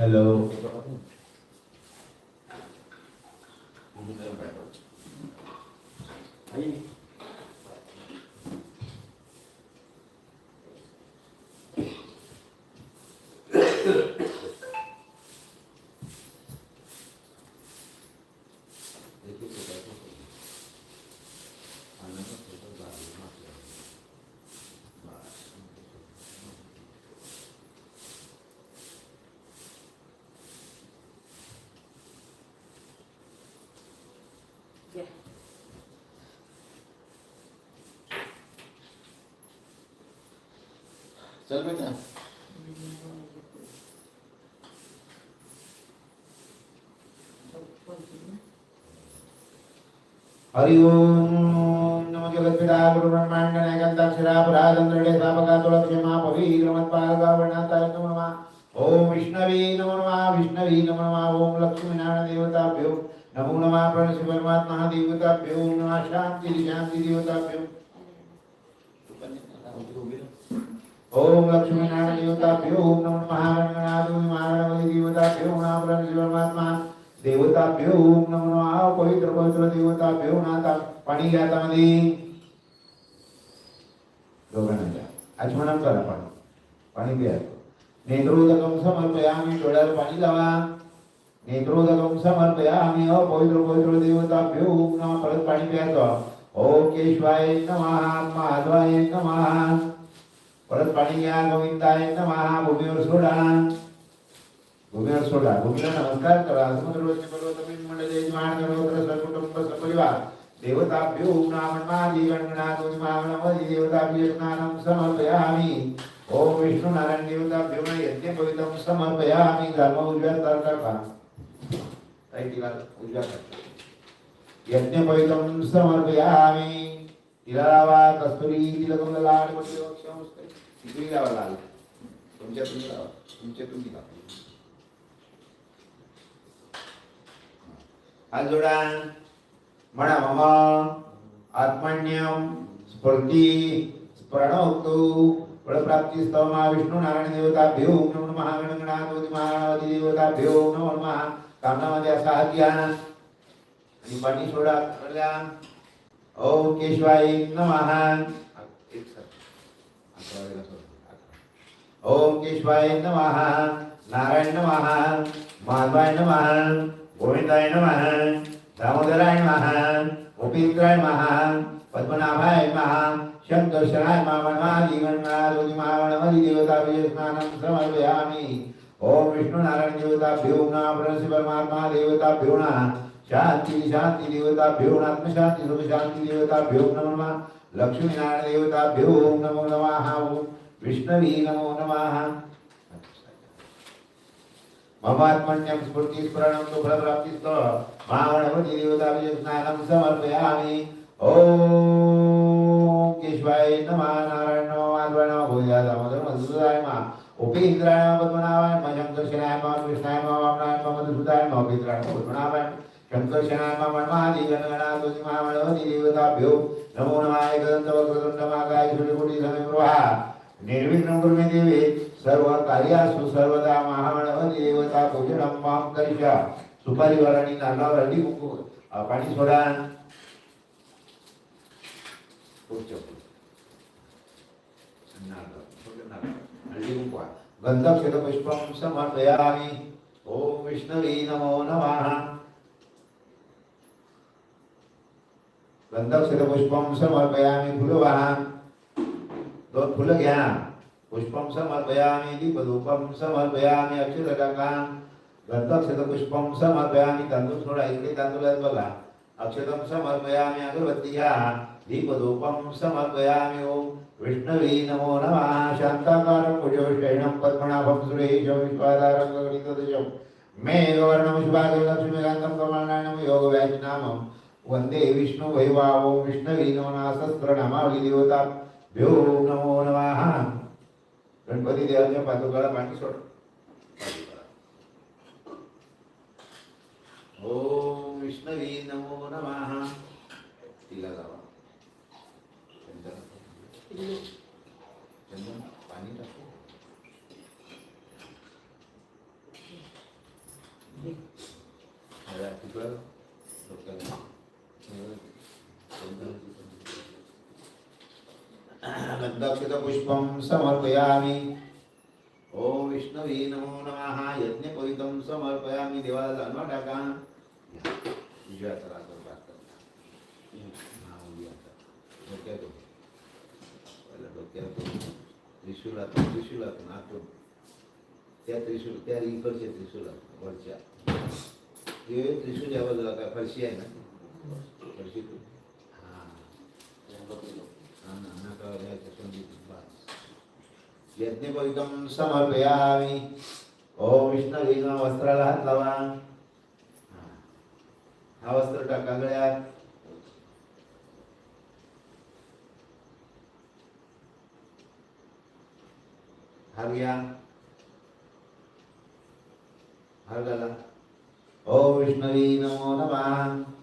Hello. चल बेटा। हरि ओम नमो जगत्पिता नमो नमः। ओम विष्णवे नमो नमः, विष्णवे नमो नमः, ओम लक्ष्मीनारायण देवताभ्यो नमो नमः प्रणश्री परमात्मा देवताभ्यो, नमः देवताभ्यो। ओम लक्ष्मीनारायण देवताभ्यो ओम नमो नमः गणगणाधो महागणपति देवताभ्यो नमः प्रणश्री परमात्मा देवताभ्यो ओम नमो नमः पवित्र पवित्र देवताभ्यो नाता पाणी घ्या हातामध्ये दोघांना घ्या आचमनं करा पाणी पाणी प्या नेत्रोदकं समर्पयामि डोळ्याला पाणी लावा। नेत्रोदकं समर्पयामि अपवित्र पवित्र देवताभ्यो ओम नमः, परत पाणी प्यायचं ओम केशवाय नमः माधवाय नमः। परत पाणी घ्या गोविंदाय नमः भूमीवर सोडा भूमीवर सोडा भूमीला नमस्कार करा समुद्रवरती पर्वतपिंड मंडळे यजमान गणोत्र सकुटुंब सपरिवार देवताभ्यो गणगणातो मागणमदी देवताभ्यो स्नानं समर्पयामि ओम विष्णु नारायण देवताभ्यो न यज्ञपवित्रं समर्पयामि धर्म उजव्या तर्का काही तिला उजव्या तर्का यज्ञपवित्रं समर्पयामि तिला लावा कस्तुरी तिलकम लाड तिथून तिथे लावा लाल. तुमच्या तुम्ही लावा तुमच्या तुम्ही लावा हात जोडा. म्हणा मम. आत्मन्यम. स्फूर्ती. प्रणवतु फळप्राप्ती स्तव महा विष्णू नारायण देवताभ्यो नम नमः. गणगणाधिपती महागणाधिपती देवताभ्यो नमो नमः. कामनामध्ये असा हात घ्या आणि पाणी सोडा. कळल्या ओम केशवाय नमः. ओम केशवाय नमः, नारायण नमः, माधवाय नमः, गोविंदाय नमः, दामोदराय नमः गोपींद्राय नमः, पद्मनाभाय नमः शंकर्षणाय मामनादि गणनादि मामनमदि देवता स्नानं समर्पयामि। ओम विष्णु नारायण देवताभ्यो नमः प्रणसि परमात्मा देवताभ्यो नमः शांति शांति देवताभ्यो नमः आत्मशांति सुख शांति देवताभ्यो नमो। नमः लक्ष्मी नारायण देवताभ्यो नमो नमः। विष्णवे नमो। नमः ममात्मन्यं स्फूर्ति स्मरणं तु फलप्राप्तिस्त महागणपति देवताभ्यो स्नानं समर्पयामि। ॐ केशवाय नमः। नारायण माधवाय नमः। भोजाय दामोदर मधुसूदाय नमः। उपेन्द्राय पद्मनाभाय नमः। शङ्कर्षणाय नमः। कृष्णाय नमः। वामनाय नमः। मधुसूदाय नमः। उपेन्द्राय पद्मनाभाय शङ्कर्षणाय नमः। मन्मादि गणगणातोति महागणपति देवताभ्यो नमो नमः एकदन्तवक्रतुण्ड महाकाय सूर्यकोटि समेप्रभा निर्विघ्नं कुरु मे देवे सर्व कार्यासु सर्वदा महागणपती देवता पूजनं माँ करिष्या। सुपारीवर आणि नारळावर हळदी कुंकू पाणी सोडा। आहे. गंधक्षतपुष्पं समर्पयामि। ओम विष्णवे नमो नमः। गंधक्षतपुष्पं समर्पयामि फुलवाहन दोन फुलं घ्या पुष्पं समर्पयामि दीपधूपं समर्पयामि अक्षरटाकां गंधक्षतपुष्पं समर्पयामि तांदूळ सोडा इकडे आहेत बघा अक्षतं समर्पयामि अगरबत्ती घ्या दीपधूपं समर्पयामि ओम विष्णवे नमो नमः। शान्ताकारं भुजौषैणं पद्मनाभं सुरेशं विश्वाधारं गणितदशं मेघवर्णं शुभागं लक्ष्मीकान्तं, कमलनायनं, योगव्याजनामं। वंदे विष्णु वैवावो विष्णवे नमः सहस्रनामावली देवता भ्यो नमो नमः। गणपती देवाच्या पादुकाला पाणी सोड। ओम विष्णवे नमो नमः तिला जावा चंदन चंदन पाणी टाकू कळलं डोक्याला गन्धक्षतपुष्पं समर्पयामि। ओम विष्णवे नमो नमः। यज्ञपवितं समर्पयामि। देवाला त्या त्रिशूल त्या इकडच्या त्रिशूलातून वरच्या. हे त्रिशूल फरशी आहे ना फरशीतून हा हा ना, नाकावर घ्यायचं संगीत बस. यज्ञपवितं समर्पयामि। ओम विष्णवे वस्त्राला हात लावा हा. वस्त्र टाका ओम विष्णवे नमो नमः।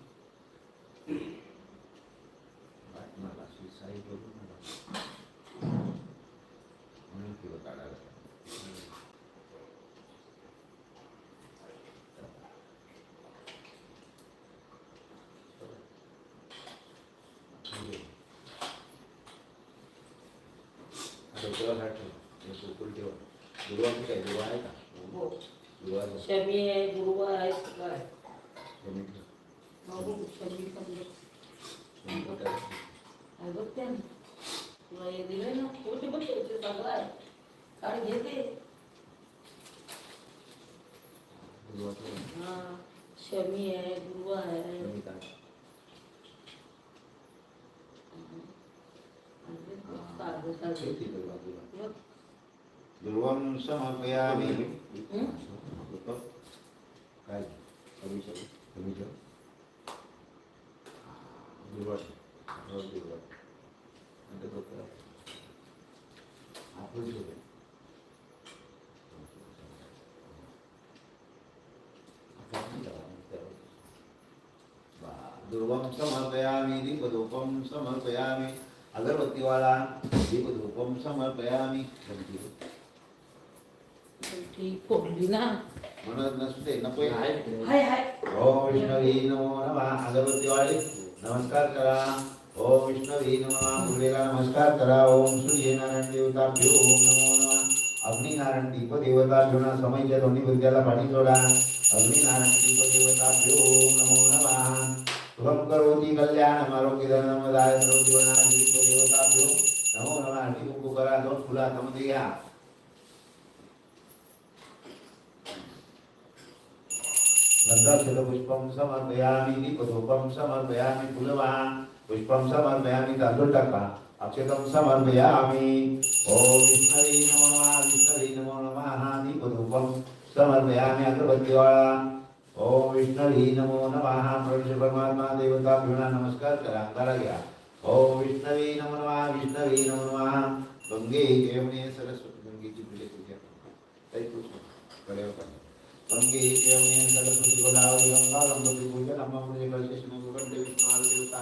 डोक्यावर हात ठेवा ठेवा दुर्वा कुठे आहे दुर्वा आहे का हो दुर्वा शमी आहे गुरुवार आहे सगळं आहे कमी ठेव. शमी पण दे. कुठे आहे? बघ त्या तुला हे दिलंय ना कुठे बघ सगळं आहे काढ घेते दुर्वा ठेवा. शमी आहे गुरुवार आहे कमी काय? साधं साधं. शेती दुर्वा, दुर्वा. बघ. ध्रुवं समर्पयामि हं? काय कमी ठेव. कमी ठेव. दुर्वा ठेव. हो, दुर्वा. नंतर डोक्याला. आपण ठेवूया. आपण ठेवा, ठेवा. बा. दुर्वं समर्पयामि समर्पयामि अगरबत्तीवाला दीपधूपं समर्पयामि गणपती. ठीक फोडली ना। म्हणत नसते नको हाय हाय ओम विष्णवी नमो नमः अगरबत्तीवाले नमस्कार करा। ओम विष्णवी नमः मुलीला नमस्कार करा। ओम सूर्यनारायण देवताभ्यो ओम नमो नमः। अग्निनारायण दीप देवताभ्यो ना समयच्या दोन्ही बुद्ध्याला पाणी सोडा अग्निनारायण दीप देवताभ्यो ओम नमो नमः। शुभं करोति कल्याणम् आरोग्यधनं दाय सर्वजीवनाय दीप देवताभ्यो नमो नमः हळदी कुंकू करा दोन फुलं हातामध्ये घ्या गंधाक्षरपुष्पं समर्पयामि दीपधूपं समर्पयामि फुलवा पुष्पं समर्पयामि तांदूळ टाका अक्षतं समर्पयामि ॐ विष्णवे नमो नमः विष्णवे नमो नमः दीपधूपं समर्पयामि अगरबत्तीवाळा ॐ विष्णवे नमो नमः। परमेश्वर परमात्मा, देवता भिवना नमस्कार करा अंगारा घ्या ॐ विष्णवे नमो नमः, विष्णवे नमो नमः। गंगे, यमुने, सरस्वती गंगेची फुले पूजा काही पुष्प कडेवर टाका. गंगे, यमुने, सरस्वती, गोदावरी, गंगा गंगोत्री पूजन अंबामुळे कलश शिवगण विष्णू आल देवता,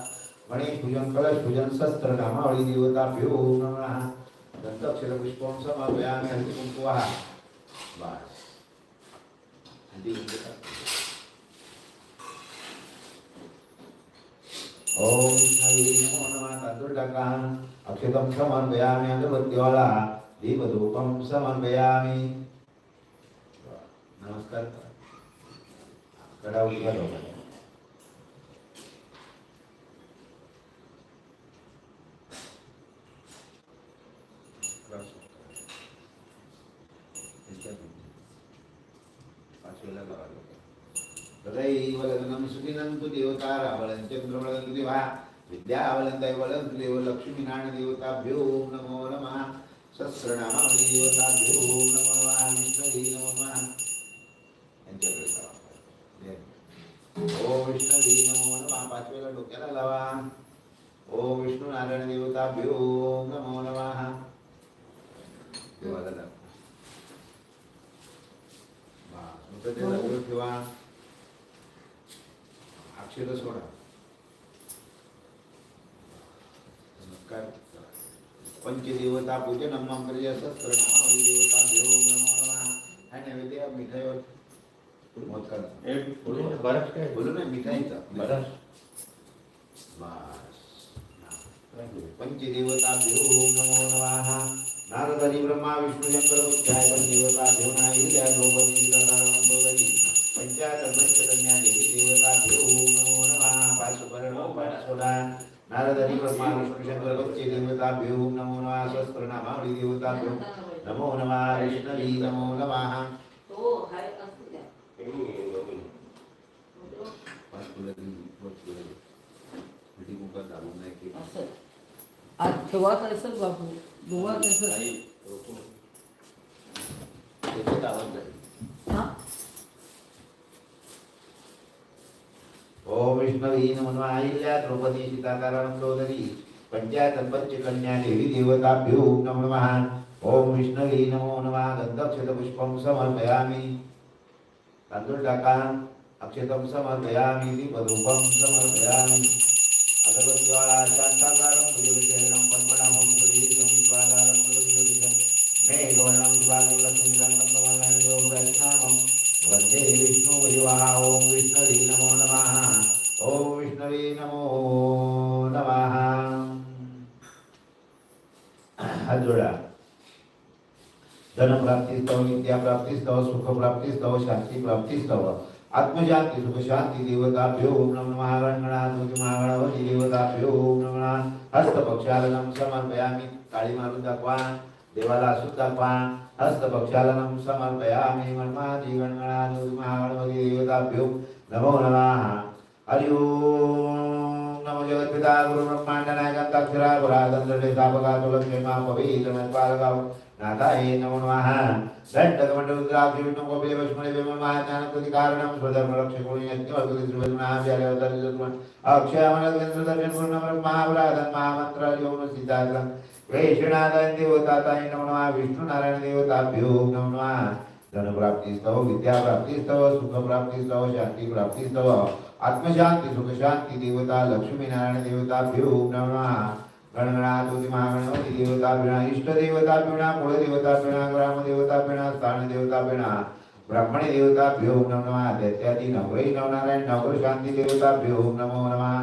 गणेश पूजन कलश पूजन शस्त्र नामावळी देवता, भ्यो, नमः। दंतक्षर पुष्पं समर्पयामि हल्दी कुंकू बस। हल्दी कुंकू टाक. ओम विष्णवे नमो नमः तांदूळ टाका अक्षतं समर्पयामि अगरबत्तीवाला दीपधूपं समर्पयामि नमस्कार करा. कडा उजव्या लोकांना. पाचवेला लावा लोकं. तदैवलग्नं सुखिनं तु देवता रावलं चंद्रवलं तु देवा विद्यावलं दैवलं तु देव लक्ष्मीनारायण देवताभ्यो नमो नमः सहस्रनामावली देवताभ्यो नमो नमः विष्णवे नमो नमः यांच्याकडे लावा. ओम विष्णवे नमो नमः पाचवेला डोक्याला लावा ओम विष्णू नारायण देवताभ्यो नमो नमः देवाला लावा. बस, मृतदेहाला दूर ठेवा अक्षर सोडा. नमस्कार करा. पंचदेवता पूजन अम्मा प्रजा सहस्रनामावली देवता भ्यो नमो नमः. हा नैवेद्य मिठाईवर मोदकाचा एक बरंच काय? बोलू ना मिठाईचा. बरंच. बस. पंचदेवताभ्यो नमो नमः. नारदरी ब्रह्मा विष्णू शंकर बुद्धाय पंचदेवताभ्यो नायुल्या द्रौपदी गंगारमंदोदरी पंचाकर्मण्यकन्या देवी देवताभ्यो नमो नमः पार्श्वपर्णो पार्श्वदा नारदरी बच्चे देवताभ्यो नमो नमः सहस्रनामावली देवताभ्यो नमो नमः विष्णवी नमो नमः ठेवा कसं बापू गोवा कसं ओम विष्णवी नमो अहिल्या द्रौपदी सीताकारणोदरी पंचायत पंचकन्या देवी देवताभ्यो नमो नमः। ओम विष्णवी नमो नमः गंधक्षत पुष्पम समर्पयामि। तांदूळ टाका अक्षतम समर्पयामि दीपधूपम समर्पयामि। अगरबत्तीवाळा, शांताकारं भुजविषयणं पद्मनाभं सुदीर्घं विश्वाधारं गुरुविशेषं मेघवर्णं शिवागुलसुन्दरं कमलं योगरत्नामं वंदे विष्णुविवाह ॐ विष्णवे नमो नमः। ॐ विष्णवे नमो नमः। हात जोडा। धनप्राप्तीस्तव विद्याप्राप्तीस्तव सुखप्राप्तीस्तव शांतीप्राप्तीस्तव आत्मशांती सुखशांती देवताभ्यो नमो नमः गणगणाधिपती महागणपती देवताभ्यो नमो। नमः हस्तपक्षालनं समर्पयामि काळी मारून दाखवा देवाला असून दाखवा हस्तपक्षालनं समर्पयामि, मन्मादी गणगणाधिपती महागणपती देवताभ्यो नमो नमः। हरि नमो जगत्पिता गुरु ब्रह्मांड नायकांताक्षरा पुरातंत्र स्थापका तुलक्षेमा पवित्र पालगाव नाथाय नमो नमः दण्डकमण्डलुद्राक्षि विष्णु कपिले वैष्णवे विमलमः ज्ञानप्रति कारणं स्वधर्म रक्षकोणि यज्ञवल्कुति श्रीमन्मः व्यालवतरिजत्मन् अक्षयमनगेन्द्र दर्शन सिद्धार्थं वैष्णनाथाय देवताताय नमः विष्णु नारायण देवताभ्यो नमो नमः विद्याप्राप्तीस्तव सुखप्राप्तीस्तव शान्तिप्राप्तीस्तव आत्मशांती सुखशांती देवता देवताभ्यो नमो नमः गणगणाधुती महागणपती देवताभ्यणा इष्टदेवताभ्यणा कुलदेवताभ्यणा ग्रामदेवताभ्यणा स्थानदेवताभ्यणा ब्राह्मणे देवताभ्यो नमो नमः दैत्यादि नवरै नवनारायण नवर शांती देवताभ्यो नमो नमः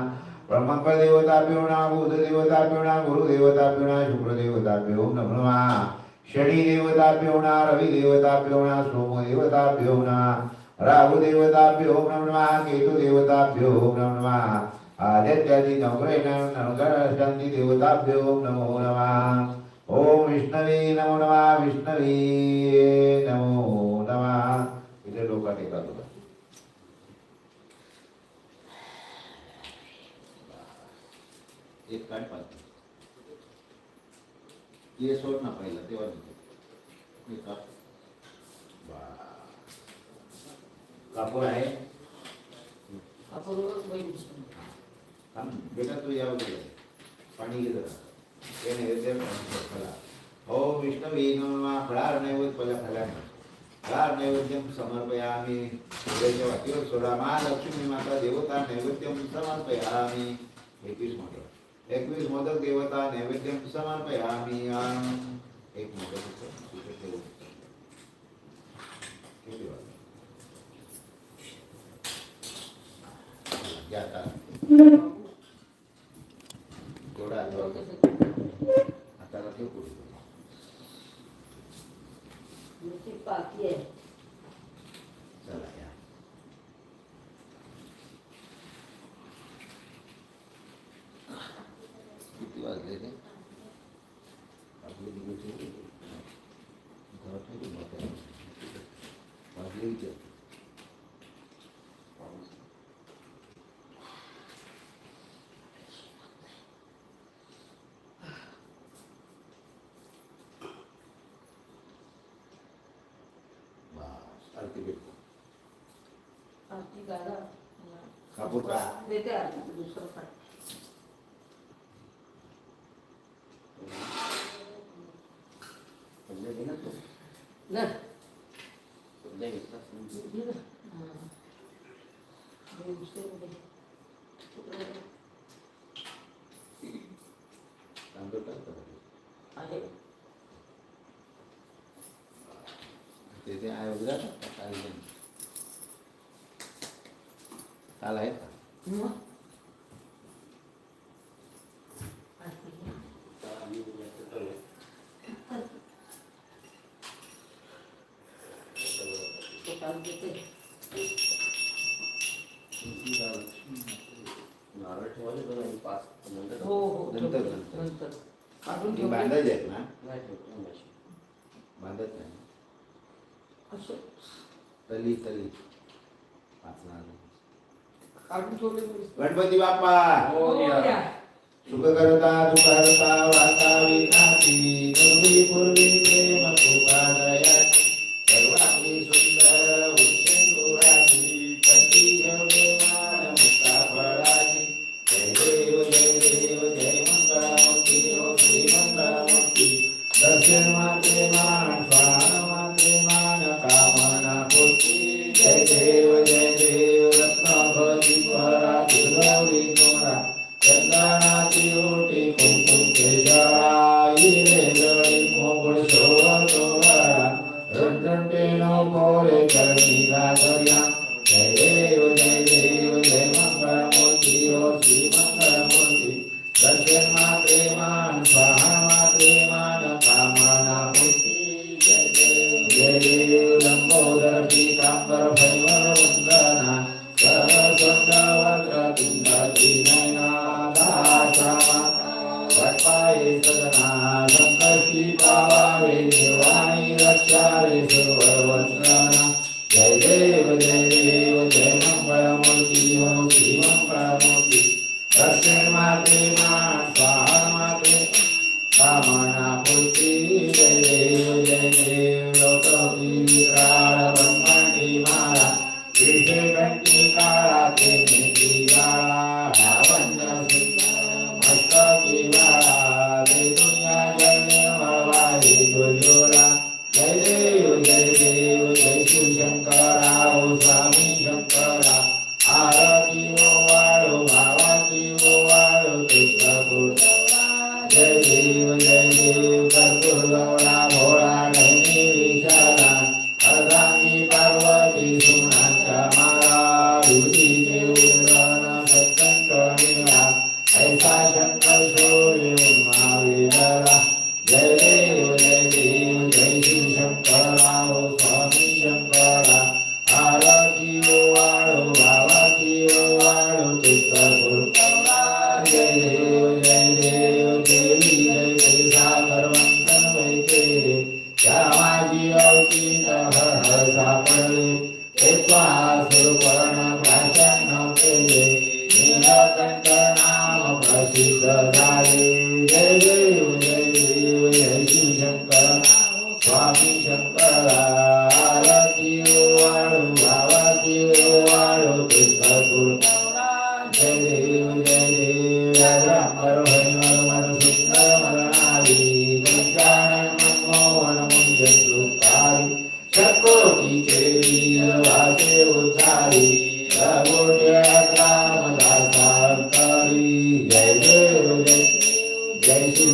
ब्रह्मकर देवताभ्यो नमः बुध देवताभ्यो नमः गुरु देवताभ्यो नमः शुक्र देवताभ्यो नमो नमः शनि देवताभ्यो नमः रवि देवताभ्यो नमः सोम देवताभ्यो नमः राहु देवताभ्यो नमो नमः केतु देवताभ्यो नमो नमः आदित्यादि नवग्रह नवग्रह शांती देवताभ्यो नमो नमः ओम विष्णवे नमो नमः, विष्णवे नमो नमः इथे डोका टेका तुला एक काढ पाहतो. ये सोड ना पहिला, तेव्हा काढ. कापूर आहे. थांब, बेटा तू या वगैरे पाणी घे जरा. हे नैवेद्य फला हो विष्णवे नमः. फळार नैवेद्य पहिला फला फळार नैवेद्यम समर्पयामि. हृदयाच्या वाटीवर सोडा. महालक्ष्मी माता देवता नैवेद्यम समर्पयामि. एकवीस मोदक. एकवीस मोदक देवता नैवेद्यम समर्पयामि. आम. आरती देखो आरती गाडा कापूर का? देते आरती दुसरं घे ना? बांधायचे ना? गणपती बाप्पा! हो, हो सुख करता तू करता वाता विनाशी पूर्वी पूर्वी प्रेम तुका दया जगन्नाथ योटि कुंकुम तेजा મના પુત્રી જય જય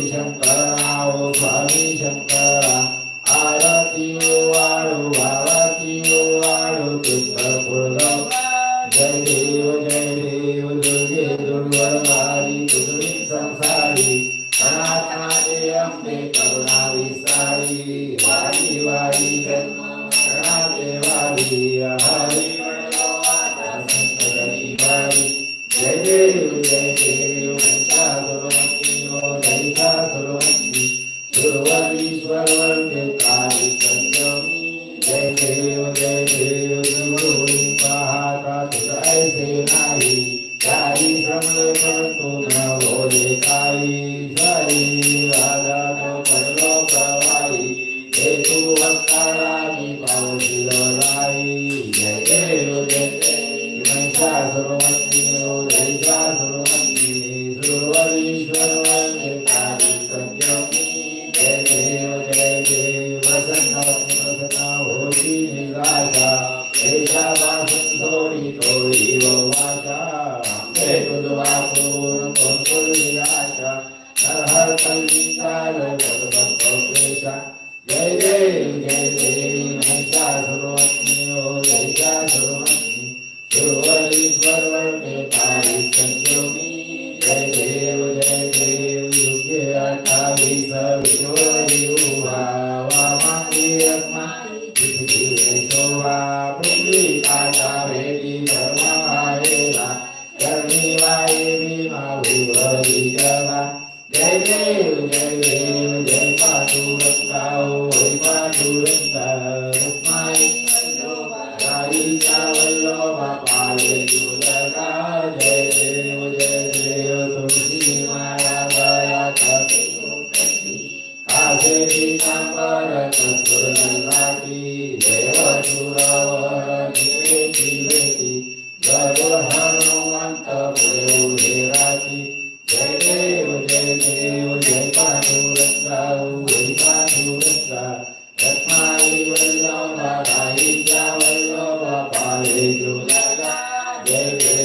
Shankara, O Swami Shankara, Arati O Brahma Jesus, good. Jai Jai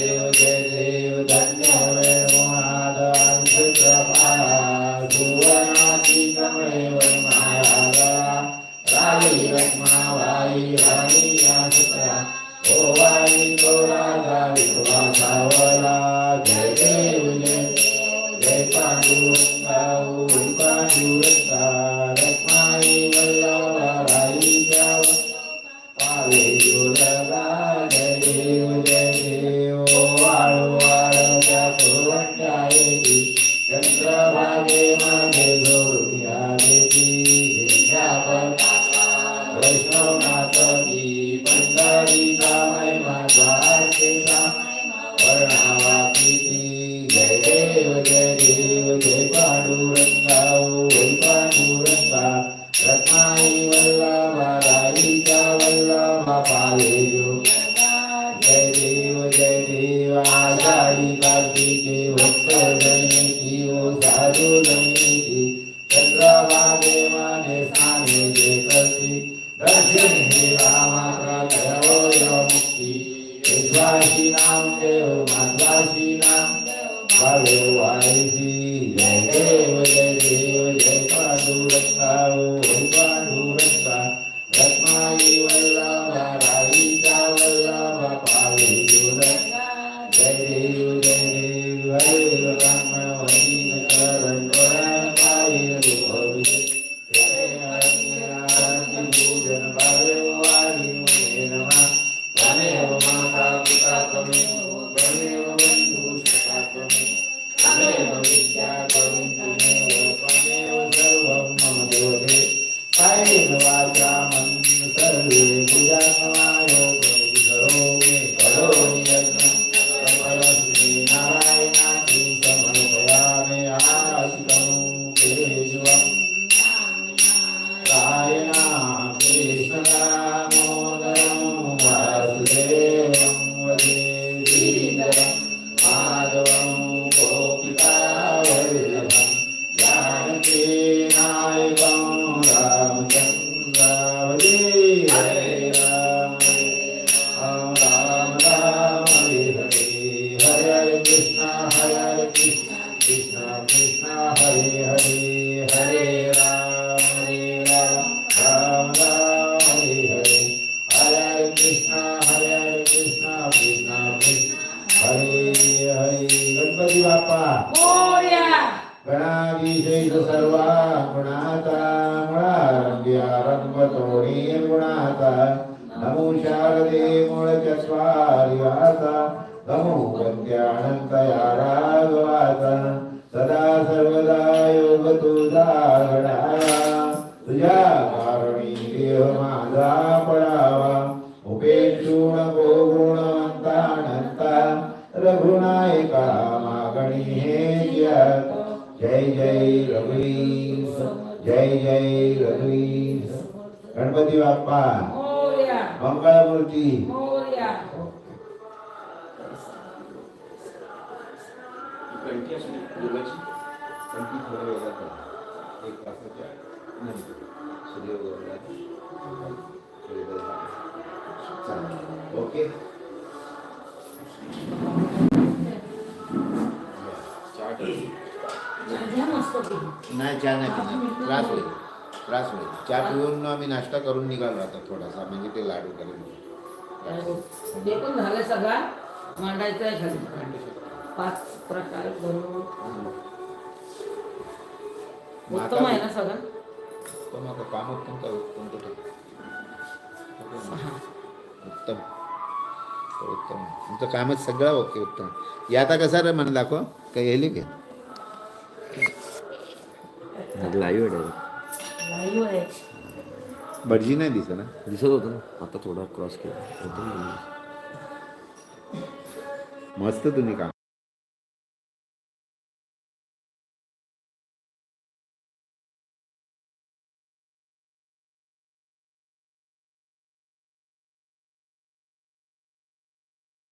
Hare देह माझा पडावा उपेक्षूण गोगुणवंता अनंता रघुनायका मागणी हे जय जय रघुई जय जय रघुई गणपती बाप्पा मंगळमूर्ती. एक ओके नाही चहा नाही त्रास होईल. त्रास होईल. चहा पिऊन आम्ही नाश्ता करून निघालो आता थोडासा. म्हणजे ते लाडू करून. झालं सगळा. मांडायचं आहे पाच प्रकार करून. उत्तम सगळं? उत्तम आता काम उत्तम सहा उत्तम. उत्तम. तुमचं कामच सगळं ओके उत्तम. या आता कसा रे मन दाखव? काही येईल की लाईव्ह आहे भटजी नाही दिसत ना? दिसत होतं ना. आता थोडा क्रॉस केला. मस्त तुम्ही काम.